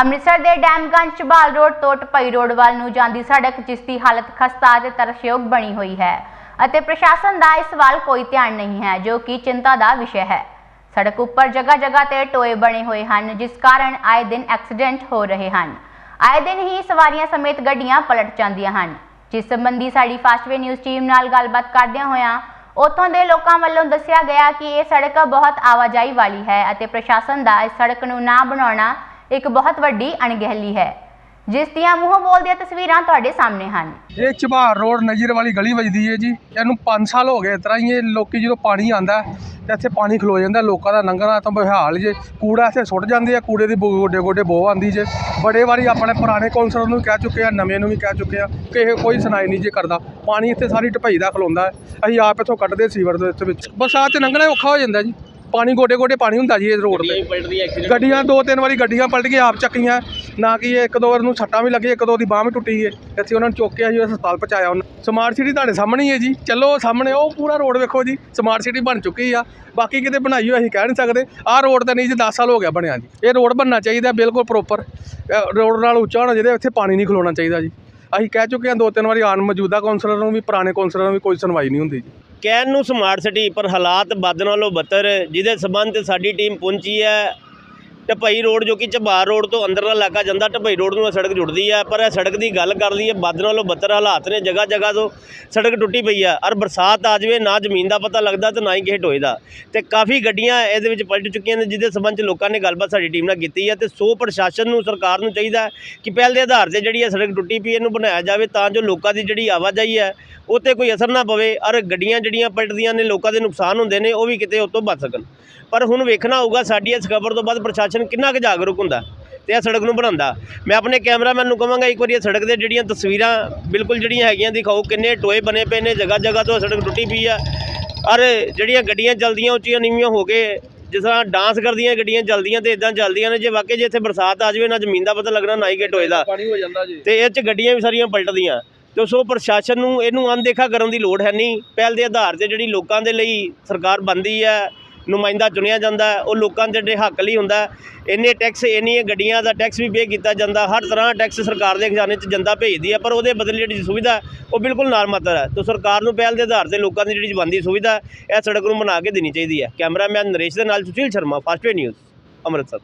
ਅੰਮ੍ਰਿਤਸਰ ਦੇ ਡੈਮਗੰਜ ਚਬਾਲ ਰੋਡ ਤੋਂ ਟਪਈ ਰੋਡ ਵੱਲ ਨੂੰ ਜਾਂਦੀ ਸੜਕ, ਜਿਸ ਦੀ ਹਾਲਤ ਖਸਤਾ ਅਤੇ ਤਰਸਯੋਗ ਬਣੀ ਹੋਈ ਹੈ ਅਤੇ ਪ੍ਰਸ਼ਾਸਨ ਦਾ ਇਸ ਵੱਲ ਕੋਈ ਧਿਆਨ ਨਹੀਂ ਹੈ, ਜੋ ਕਿ ਚਿੰਤਾ ਦਾ ਵਿਸ਼ਾ ਹੈ। ਸੜਕ ਉੱਪਰ ਜਗ੍ਹਾ ਜਗ੍ਹਾ ਤੇ ਟੋਏ ਬਣੇ ਹੋਏ ਹਨ, ਜਿਸ ਕਾਰਨ ਆਏ ਦਿਨ ਐਕਸੀਡੈਂਟ ਹੋ ਰਹੇ ਹਨ। ਆਏ ਦਿਨ ਹੀ ਸਵਾਰੀਆਂ ਸਮੇਤ ਗੱਡੀਆਂ ਪਲਟ ਜਾਂਦੀਆਂ ਹਨ। ਜਿਸ ਸੰਬੰਧੀ ਸਾਡੀ ਫਾਸਟਵੇ ਨਿਊਜ਼ ਟੀਮ ਨਾਲ ਗੱਲਬਾਤ ਕਰਦਿਆਂ ਹੋਇਆਂ, ਉੱਥੋਂ ਦੇ ਲੋਕਾਂ ਵੱਲੋਂ ਦੱਸਿਆ ਗਿਆ ਕਿ ਇਹ ਸੜਕ ਬਹੁਤ ਆਵਾਜਾਈ ਵਾਲੀ ਹੈ ਅਤੇ ਪ੍ਰਸ਼ਾਸਨ ਦਾ ਇਸ ਸੜਕ ਨੂੰ ਨਾ ਬਣਾਉਣਾ ਇੱਕ ਬਹੁਤ ਵੱਡੀ ਅਣਗਹਿਲੀ ਹੈ, ਜਿਸ ਦੀਆਂ ਮੂੰਹੋਂ ਬੋਲਦੀਆਂ ਤਸਵੀਰਾਂ ਤੁਹਾਡੇ ਸਾਹਮਣੇ ਹਨ। ਇਹ ਚਬਾਰ ਰੋਡ ਨਜ਼ਰ ਵਾਲੀ ਗਲੀ ਵੱਜਦੀ ਹੈ ਜੀ। ਇਹਨੂੰ 5 ਸਾਲ ਹੋ ਗਏ ਇਸ ਤਰ੍ਹਾਂ ਹੀ ਇਹ ਲੋਕੀ ਜਦੋਂ ਪਾਣੀ ਆਂਦਾ ਤੇ ਇੱਥੇ ਪਾਣੀ ਖਲੋ ਜਾਂਦਾ, ਲੋਕਾਂ ਦਾ ਲੰਘਣਾ ਤਾਂ ਬਹਾਲ ਜੇ। ਕੂੜਾ ਇੱਥੇ ਸੁੱਟ ਜਾਂਦੇ ਆ, ਕੂੜੇ ਦੀ ਗੋਡੇ ਗੋਡੇ ਬੋ ਆਂਦੀ ਜੇ। ਬੜੇ ਵਾਰੀ ਆਪਣੇ ਪੁਰਾਣੇ ਕੌਂਸਲਰ ਨੂੰ ਵੀ ਕਹਿ ਚੁੱਕੇ ਆ, ਨਵੇਂ ਨੂੰ ਵੀ ਕਹਿ ਚੁੱਕੇ ਆ ਕਿ ਇਹ ਕੋਈ ਸੁਣਾਈ ਨਹੀਂ ਜੇ ਕਰਦਾ। ਪਾਣੀ ਇੱਥੇ ਸਾਰੀ ਢਪਈ ਦਾ ਖਲੋਂਦਾ ਹੈ ਅਸੀਂ ਆਪ ਇੱਥੋਂ ਕੱਢਦੇ ਸੀਵਰ ਦੇ ਵਿੱਚ- ਵਿੱਚ ਬਰਸਾਤ 'ਚ ਲੰਘਣਾ ਔਖਾ ਹੋ ਜਾਂਦਾ ਜੀ। ਪਾਣੀ ਗੋਡੇ ਗੋਡੇ ਪਾਣੀ ਹੁੰਦਾ ਜੀ ਇਸ ਰੋਡ ਤੇ। ਗੱਡੀਆਂ ਦੋ ਤਿੰਨ ਵਾਰੀ ਗੱਡੀਆਂ ਪਲਟ ਕੇ ਆਪ ਚੱਕੀਆਂ। ਨਾ ਕਿ ਇਹ ਇੱਕ ਦੋ ਵਾਰ ਨੂੰ ਸੱਟਾਂ ਵੀ ਲੱਗੀਆਂ ਇੱਕ ਦੋ ਦੀ ਬਾਹ ਵੀ ਟੁੱਟੀ ਹੈ ਅਸੀਂ ਉਹਨਾਂ ਨੂੰ ਚੁੱਕਿਆ ਜੀ ਹਸਪਤਾਲ ਪਹੁੰਚਾਇਆ ਉਹਨਾਂ ਸਮਾਰਟ ਸਿਟੀ ਤੁਹਾਡੇ ਸਾਹਮਣੇ ਹੀ ਹੈ ਜੀ। ਚੱਲੋ ਸਾਹਮਣੇ ਉਹ ਪੂਰਾ ਰੋਡ ਵੇਖੋ ਜੀ। ਸਮਾਰਟ ਸਿਟੀ ਬਣ ਚੁੱਕੀ ਆ। ਬਾਕੀ ਕਿਤੇ ਬਣਾਈ ਹੋਈ ਅਸੀਂ ਕਹਿ ਨਹੀਂ ਸਕਦੇ। ਆਹ ਰੋਡ ਤਾਂ ਨਹੀਂ ਜੀ 10 ਸਾਲ ਹੋ ਗਿਆ ਬਣਿਆ ਜੀ। ਇਹ ਰੋਡ ਬਣਨਾ ਚਾਹੀਦਾ ਬਿਲਕੁਲ ਪ੍ਰੋਪਰ ਰੋਡ ਨਾਲ ਉੱਚਾ ਹੋਣਾ ਚਾਹੀਦਾ ਇੱਥੇ ਪਾਣੀ ਨਹੀਂ ਖਲੋਣਾ ਚਾਹੀਦਾ ਜੀ। ਅਸੀਂ ਕਹਿ ਚੁੱਕੇ ਹਾਂ ਦੋ ਤਿੰਨ ਵਾਰੀ ਆਨ ਮੌਜੂਦਾ ਕੌਂਸਲਰ ਨੂੰ ਵੀ, ਪੁਰਾਣੇ ਕੌਂਸਲਰ ਨੂੰ ਵੀ ਕੋਈ ਸੁਣਵਾਈ ਨਹੀਂ ਹੁੰਦੀ ਜੀ। ਕਹਿਣ ਨੂੰ ਸਮਾਰਟ ਸਿਟੀ ਪਰ ਹਾਲਾਤ ਵੱਧ ਨਾਲੋਂ ਬੱਤਰ ਜਿਹਦੇ ਸਬੰਧ ਸਾਡੀ ਟੀਮ ਪਹੁੰਚੀ ਹੈ ਢਪਈ ਰੋਡ ਜੋ ਕਿ ਚਬਾਰ ਰੋਡ ਤੋਂ ਅੰਦਰਲਾ ਇਲਾਕਾ ਜਾਂਦਾ, ਢਪਈ ਰੋਡ ਨੂੰ ਇਹ ਸੜਕ ਜੁੜਦੀ ਹੈ ਪਰ ਇਹ ਸੜਕ ਦੀ ਗੱਲ ਕਰ ਲਈਏ, ਵੱਧ ਨਾਲੋਂ ਬੱਤਰ ਹਾਲਾਤ ਨੇ ਜਗ੍ਹਾ ਜਗ੍ਹਾ ਤੋਂ ਸੜਕ ਟੁੱਟੀ ਪਈ ਆ ਔਰ ਬਰਸਾਤ ਆ ਜਾਵੇ, ਨਾ ਜ਼ਮੀਨ ਦਾ ਪਤਾ ਲੱਗਦਾ ਤੇ ਨਾ ਹੀ ਕਿਸੇ ਟੋਏ ਦਾ। ਤੇ ਕਾਫੀ ਗੱਡੀਆਂ ਇਹਦੇ ਵਿੱਚ ਪਲਟ ਚੁੱਕੀਆਂ ਨੇ, ਜਿਹਦੇ ਸਬੰਧ 'ਚ ਲੋਕਾਂ ਨੇ ਗੱਲਬਾਤ ਸਾਡੀ ਟੀਮ ਨਾਲ ਕੀਤੀ ਹੈ ਤੇ ਸੋ ਪ੍ਰਸ਼ਾਸਨ ਨੂੰ, ਸਰਕਾਰ ਨੂੰ ਚਾਹੀਦਾ ਕਿ ਪਹਿਲ ਦੇ ਆਧਾਰ ਤੇ ਜਿਹੜੀ ਇਹ ਸੜਕ ਟੁੱਟੀ ਪਈ, ਇਹਨੂੰ ਬਣਾਇਆ ਜਾਵੇ, ਤਾਂ ਜੋ ਲੋਕਾਂ ਦੀ ਜਿਹੜੀ ਆਵਾਜਾਈ ਹੈ, ਉਹ 'ਤੇ ਕੋਈ ਅਸਰ ਨਾ ਪਵੇ ਔਰ ਗੱਡੀਆਂ ਜਿਹੜੀਆਂ ਪਲਟਦੀਆਂ ਨੇ, ਲੋਕਾਂ ਦੇ ਨੁਕਸਾਨ ਹੁੰਦੇ ਨੇ, ਉਹ ਵੀ ਕਿਤੇ ਉਹ ਤੋਂ ਬਚ ਸਕਣ। ਪਰ ਹੁਣ ਵੇਖਣਾ ਹੋਊਗਾ ਸਾਡੀ ਇਸ ਖਬਰ ਤੋਂ ਬਾਅਦ ਪ੍ਰਸ਼ਾਸਨ ਕਿੰਨਾ ਕੁ ਜਾਗਰੂਕ ਹੁੰਦਾ ਤੇ ਇਹ ਸੜਕ ਨੂੰ ਬਣਾਉਂਦਾ। ਮੈਂ ਆਪਣੇ ਕੈਮਰਾਮੈਨ ਨੂੰ ਕਹਾਂਗਾ ਇੱਕ ਵਾਰੀ ਇਹ ਸੜਕ ਦੇ ਜਿਹੜੀਆਂ ਤਸਵੀਰਾਂ ਬਿਲਕੁਲ ਜਿਹੜੀਆਂ ਹੈਗੀਆਂ ਦਿਖਾਓ ਕਿੰਨੇ ਟੋਏ ਬਣੇ ਪਏ ਨੇ ਜਗ੍ਹਾ ਜਗ੍ਹਾ ਤੋਂ ਸੜਕ ਟੁੱਟੀ ਪਈ ਆ। ਔਰ ਜਿਹੜੀਆਂ ਗੱਡੀਆਂ ਚੱਲਦੀਆਂ ਉੱਚੀਆਂ ਨੀਵੀਆਂ ਹੋ ਕੇ ਜਿਸ ਤਰ੍ਹਾਂ ਡਾਂਸ ਕਰਦੀਆਂ ਗੱਡੀਆਂ ਚੱਲਦੀਆਂ ਤੇ ਇਦਾਂ ਚੱਲਦੀਆਂ ਨੇ ਜੇ ਵਾਕਈ ਜੇ ਇੱਥੇ ਬਰਸਾਤ ਆ ਜਾਵੇ ਨਾ ਜ਼ਮੀਨ ਦਾ ਪਤਾ ਲੱਗਣਾ ਨਾ ਹੀ ਕਿ ਟੋਏ ਦਾ। ਪਾਣੀ ਹੋ ਜਾਂਦਾ ਜੀ। ਤੇ ਇਹ 'ਚ ਗੱਡੀਆਂ ਵੀ ਸਾਰੀਆਂ ਪਲਟਦੀਆਂ। ਤੇ ਸੋ ਪ੍ਰਸ਼ਾਸਨ ਨੂੰ ਇਹਨੂੰ ਅਣਦੇਖਾ ਕਰਨ ਦੀ ਲੋੜ ਹੈ ਨਹੀਂ। ਪਹਿਲ ਦੇ ਆਧਾਰ ਤੇ ਜਿਹੜੀ ਲੋਕਾਂ ਦੇ ਲਈ ਸਰਕਾਰ ਬੰਦੀ ਹੈ ਨੁਮਾਇੰਦਾ ਚੁਣਿਆ ਜਾਂਦਾ ਉਹ ਲੋਕਾਂ ਦੇ ਜਿਹੜੇ ਹੱਕ ਲਈ ਹੁੰਦਾ ਇੰਨੇ ਟੈਕਸ ਇੰਨੀਆਂ ਗੱਡੀਆਂ ਦਾ ਟੈਕਸ ਵੀ ਪੇ ਕੀਤਾ ਜਾਂਦਾ, ਹਰ ਤਰ੍ਹਾਂ ਟੈਕਸ ਸਰਕਾਰ ਦੇ ਖਜ਼ਾਨੇ 'ਚ ਜਨਤਾ ਭੇਜਦੀ ਹੈ, ਪਰ ਉਹਦੇ ਬਦਲੇ ਜਿਹੜੀ ਸੁਵਿਧਾ ਉਹ ਬਿਲਕੁਲ ਨਾਰਮਾਤਰ ਹੈ। ਤੇ ਸਰਕਾਰ ਨੂੰ ਪਹਿਲ ਦੇ ਆਧਾਰ ਤੇ ਲੋਕਾਂ ਦੀ ਜਿਹੜੀ ਬੰਦੀ ਸੁਵਿਧਾ ਇਹ ਸੜਕ ਨੂੰ ਬਣਾ ਕੇ ਦੇਣੀ ਚਾਹੀਦੀ ਹੈ। ਕੈਮਰਾਮੈਨ ਨਰੇਸ਼ ਦੇ ਨਾਲ ਸੁਸ਼ੀਲ ਸ਼ਰਮਾ ਫਾਸਟਵੇ ਨਿਊਜ਼ ਅੰਮ੍ਰਿਤਸਰ।